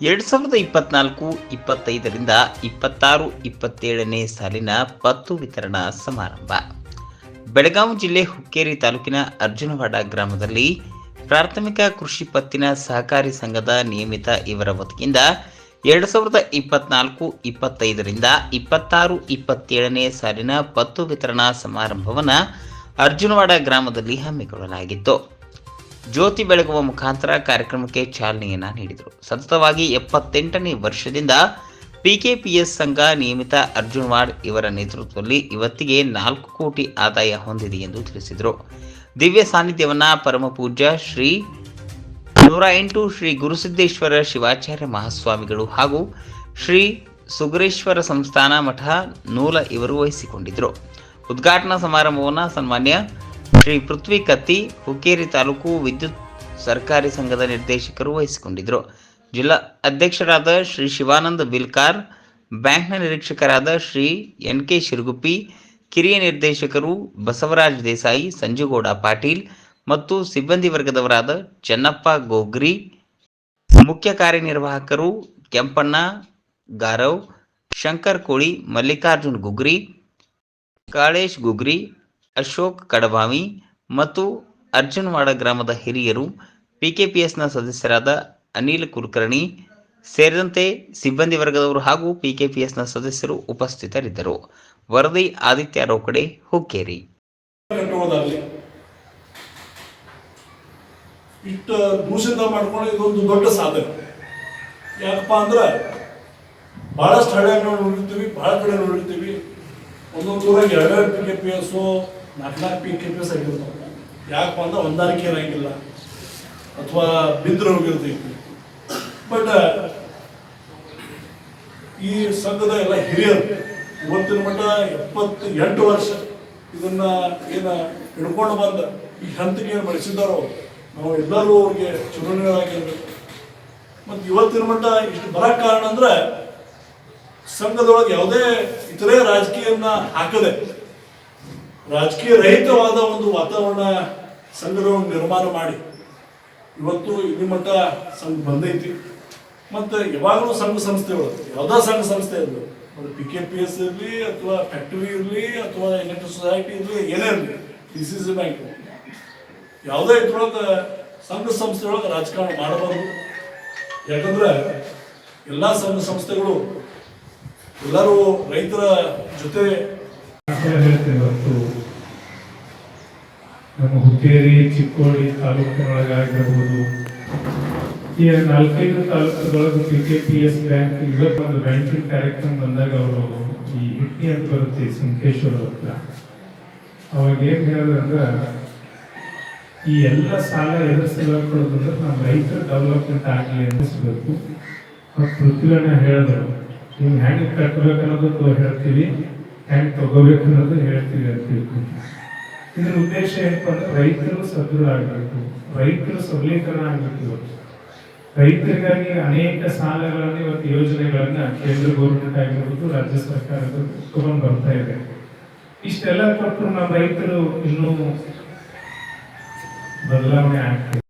ಎರಡು ಸಾವಿರದ ಇಪ್ಪತ್ನಾಲ್ಕು, ಇಪ್ಪತ್ತೈದರಿಂದ ಇಪ್ಪತ್ತಾರು, ಇಪ್ಪತ್ತೇಳನೇ ಸಾಲಿನ ಪತ್ತು ವಿತರಣಾ ಸಮಾರಂಭ. ಬೆಳಗಾವಿ ಜಿಲ್ಲೆ ಹುಕ್ಕೇರಿ ತಾಲೂಕಿನ ಅರ್ಜುನವಾಡ ಗ್ರಾಮದಲ್ಲಿ ಪ್ರಾಥಮಿಕ ಕೃಷಿ ಪತ್ತಿನ ಸಹಕಾರಿ ಸಂಘದ ನಿಯಮಿತ ಇವರ ವತಿಯಿಂದ ಎರಡು ಸಾವಿರದ ಇಪ್ಪತ್ನಾಲ್ಕು, ಇಪ್ಪತ್ತೈದರಿಂದ ಇಪ್ಪತ್ತಾರು, ಇಪ್ಪತ್ತೇಳನೇ ಸಾಲಿನ ಪತ್ತು ವಿತರಣಾ ಸಮಾರಂಭವನ್ನು ಅರ್ಜುನವಾಡ ಗ್ರಾಮದಲ್ಲಿ ಹಮ್ಮಿಕೊಳ್ಳಲಾಗಿತ್ತು. ಜ್ಯೋತಿ ಬೆಳಗುವ ಮುಖಾಂತರ ಕಾರ್ಯಕ್ರಮಕ್ಕೆ ಚಾಲನೆಯನ್ನ ನೀಡಿದರು. ಸತತವಾಗಿ ಎಪ್ಪತ್ತೆಂಟನೇ ವರ್ಷದಿಂದ ಪಿಕೆಪಿಎಸ್ ಸಂಘ ನಿಯಮಿತ ಅರ್ಜುನ್ ವಾಡ್ ಇವರ ನೇತೃತ್ವದಲ್ಲಿ ಇವತ್ತಿಗೆ ನಾಲ್ಕು ಕೋಟಿ ಆದಾಯ ಹೊಂದಿದೆ ಎಂದು ತಿಳಿಸಿದರು. ದಿವ್ಯ ಸಾನ್ನಿಧ್ಯವನ್ನ ಪರಮ ಪೂಜ್ಯ ಶ್ರೀ ನೂರ ಎಂಟು ಶ್ರೀ ಗುರುಸಿದ್ದೇಶ್ವರ ಶಿವಾಚಾರ್ಯ ಮಹಾಸ್ವಾಮಿಗಳು ಹಾಗೂ ಶ್ರೀ ಸುಗರೇಶ್ವರ ಸಂಸ್ಥಾನ ಮಠ ನೂಲ ಇವರು ವಹಿಸಿಕೊಂಡಿದ್ದರು. ಉದ್ಘಾಟನಾ ಸಮಾರಂಭವನ್ನು ಸನ್ಮಾನ್ಯ ಶ್ರೀ ಪೃಥ್ವಿ ಕತ್ತಿ ಹುಕ್ಕೇರಿ ತಾಲೂಕು ವಿದ್ಯುತ್ ಸರ್ಕಾರಿ ಸಂಘದ ನಿರ್ದೇಶಕರು ವಹಿಸಿಕೊಂಡಿದ್ದರು. ಜಿಲ್ಲಾ ಅಧ್ಯಕ್ಷರಾದ ಶ್ರೀ ಶಿವಾನಂದ ಬಿಲ್ಕಾರ್, ಬ್ಯಾಂಕ್ನ ನಿರೀಕ್ಷಕರಾದ ಶ್ರೀ ಎನ್ ಕೆ ಶಿರುಗುಪ್ಪಿ, ಕಿರಿಯ ನಿರ್ದೇಶಕರು ಬಸವರಾಜ್ ದೇಸಾಯಿ, ಸಂಜುಗೌಡ ಪಾಟೀಲ್ ಮತ್ತು ಸಿಬ್ಬಂದಿ ವರ್ಗದವರಾದ ಚೆನ್ನಪ್ಪ ಗೋಗ್ರಿ, ಮುಖ್ಯ ಕಾರ್ಯನಿರ್ವಾಹಕರು ಕೆಂಪಣ್ಣ ಗಾರವ್, ಶಂಕರ್ ಕೋಳಿ, ಮಲ್ಲಿಕಾರ್ಜುನ್ ಗುಗ್ರಿ, ಕಾಳೇಶ್ ಗುಗ್ರಿ ಅಶೋಕ್ ಕಡಬಾವಿ ಮತ್ತು ಅರ್ಜುನವಾಡ ಗ್ರಾಮದ ಹಿರಿಯರು ಪಿಕೆಪಿಎಸ್ನ ಸದಸ್ಯರಾದ ಅನಿಲ್ ಕುಲಕರ್ಣಿ ಸೇರಿದಂತೆ ಸಿಬ್ಬಂದಿ ವರ್ಗದವರು ಹಾಗೂ ಪಿಕೆಪಿಎಸ್ನ ಸದಸ್ಯರು ಉಪಸ್ಥಿತರಿದ್ದರು. ವರದಿ ಆದಿತ್ಯ ರೋಕಡೆ, ಹುಕ್ಕೇರಿ. ಇಷ್ಟು ದೂಷಿತ ಮಾಡ್ಕೊಂಡು ಇದೊಂದು ದೊಡ್ಡ ಸಾಧನೆ. ಯಾಕಪ್ಪ ಅಂದ್ರೆ ಬಹಳಷ್ಟು ಹಳೆಯ ನೋಡಿರ್ತೀವಿ, ಬಹಳ ಕಡೆ ನೋಡಿರ್ತೀವಿ. ಒಂದೊಂದು ಊರಾಗ ಎರಡೆರಡು ಪಿ ಕೆ ಪಿ ಎಸ್ಸು ನಾಲ್ಕು ಪಿ ಕೆ ಪಿ ಎಸ್ ಆಗಿರ್ತಾವೆ ಯಾಕಪ್ಪ ಅಂದ್ರೆ ಹೊಂದಾಣಿಕೆ ಇರಂಗಿಲ್ಲ. ಅಥವಾ ಬಿದ್ರು ಹೋಗಿರ್ತೈತಿ ಬಟ್ ಈ ಸಂಘದ ಎಲ್ಲ ಹಿರಿಯರು ಇವತ್ತಿನ ಮಟ್ಟ ಎಪ್ಪತ್ತು ಎಂಟು ವರ್ಷ ಇದನ್ನ ಏನ ಹಿಡ್ಕೊಂಡು ಬಂದ ಈ ಹಂತಕ್ಕೆ ಏನು ಬಳಸಿದಾರೋ ನಾವು ಎಲ್ಲರೂ ಅವ್ರಿಗೆ ಚುನಾವಣೆಗಳಾಗಿರ್ಬೇಕು ಮತ್ತು ಇವತ್ತಿನ ಮಟ್ಟ ಇಷ್ಟು ಬರಕ್ ಕಾರಣ ಅಂದ್ರೆ ಸಂಘದೊಳಗೆ ಯಾವುದೇ ಇತರೆ ರಾಜಕೀಯನ್ನ ಹಾಕದೆ ರಾಜಕೀಯ ರಹಿತವಾದ ಒಂದು ವಾತಾವರಣ ಸಂಘದೊಳಗೆ ನಿರ್ಮಾಣ ಮಾಡಿ. ಇವತ್ತು ಇಲ್ಲಿ ಮಟ್ಟ ಸಂಘ ಬಂದೈತಿ. ಮತ್ತು ಯಾವಾಗಲೂ ಸಂಘ ಸಂಸ್ಥೆಗಳು, ಯಾವುದೇ ಸಂಘ ಸಂಸ್ಥೆ ಇರಲಿ ಅದು ಪಿ ಕೆ ಪಿ ಎಸ್ ಇರಲಿ ಅಥವಾ ಫ್ಯಾಕ್ಟರಿ ಇರಲಿ ಅಥವಾ ಎಲೆಕ್ಟ್ರಿಕ್ ಸೊಸೈಟಿ ಇರಲಿ, ಏನೇ ಇರಲಿ ಡಿ ಸಿ ಸಿ ಬ್ಯಾಂಕ್ ಯಾವುದೇ ಇದ್ರೊಳಗೆ ಸಂಘ ಸಂಸ್ಥೆಯೊಳಗೆ ರಾಜಕಾರಣ ಮಾಡಬಾರ್ದು. ಯಾಕಂದ್ರೆ ಎಲ್ಲ ಸಂಘ ಸಂಸ್ಥೆಗಳು ಎಲ್ಲರೂ ರೈತರ ಜೊತೆ ಹೇಳ್ತೇವೆ ಹೊತ್ತು ನಮ್ಮ ಹುಕ್ಕೇರಿ, ಚಿಕ್ಕೋಡಿ ತಾಲೂಕಿನೊಳಗಾಗಿರ್ಬೋದು. ಈ ನಾಲ್ಕೈದು ತಾಲೂಕುಗಳೊಳಗೆ P K P S bank ಇವತ್ತು ಒಂದು ಬ್ಯಾಂಕಿಂಗ್ ಕಾರ್ಯಕ್ರಮ ಬಂದಾಗ ಅವರು ಈ ಹಿಟ್ಟಿ ಅಂತ ಬರುತ್ತೆ ಸಂಕೇಶ್ವರ ಹತ್ರ. ಅವಾಗ ಏನ್ ಹೇಳಿದ್ರಂದ್ರೆ ಈ ಎಲ್ಲ ಸಾಲ ಎದುರು ಕೊಡೋದಂದ್ರೆ ನಮ್ಮ ರೈತರ ಡೆವಲಪ್ಮೆಂಟ್ ಆಗಲಿ ಅನ್ನಿಸ್ಬೇಕು ಮತ್ತು ಪೃಥ್ವಿನ ಹೇಳಿದ್ರು. ನೀವು ಹೆಂಗೆ ಕಟ್ಟಬೇಕು ಅನ್ನೋದು ಹೇಳ್ತೀವಿ. ಹೆಂಗೆ ತಗೋಬೇಕು ಅನ್ನೋದು ಹೇಳ್ತೀವಿ ಅಂತ ತಿಳ್ಕೊಂಡು ಇದ್ರ ಉದ್ದೇಶ ಏನಪ್ಪ ಅಂದ್ರೆ ರೈತರು ಸದೃಢ ಆಗಬೇಕು. ರೈತರು ಸಬಲೀಕರಣ ಆಗಬೇಕು ಇವತ್ತು. ರೈತರಿಗಾಗಿ ಅನೇಕ ಸಾಲಗಳನ್ನು ಇವತ್ತು ಯೋಜನೆಗಳನ್ನ ಕೇಂದ್ರ ಗೌರ್ಮೆಂಟ್ ಆಗಿರ್ಬೋದು ರಾಜ್ಯ ಸರ್ಕಾರ ತಗೊಂಡು ಬರ್ತಾ ಇದೆ. ಇಷ್ಟೆಲ್ಲ ಕೊಟ್ಟರು ನಮ್ಮ ರೈತರು ಇನ್ನೂ ಬದಲಾವಣೆ ಆಗ್ತದೆ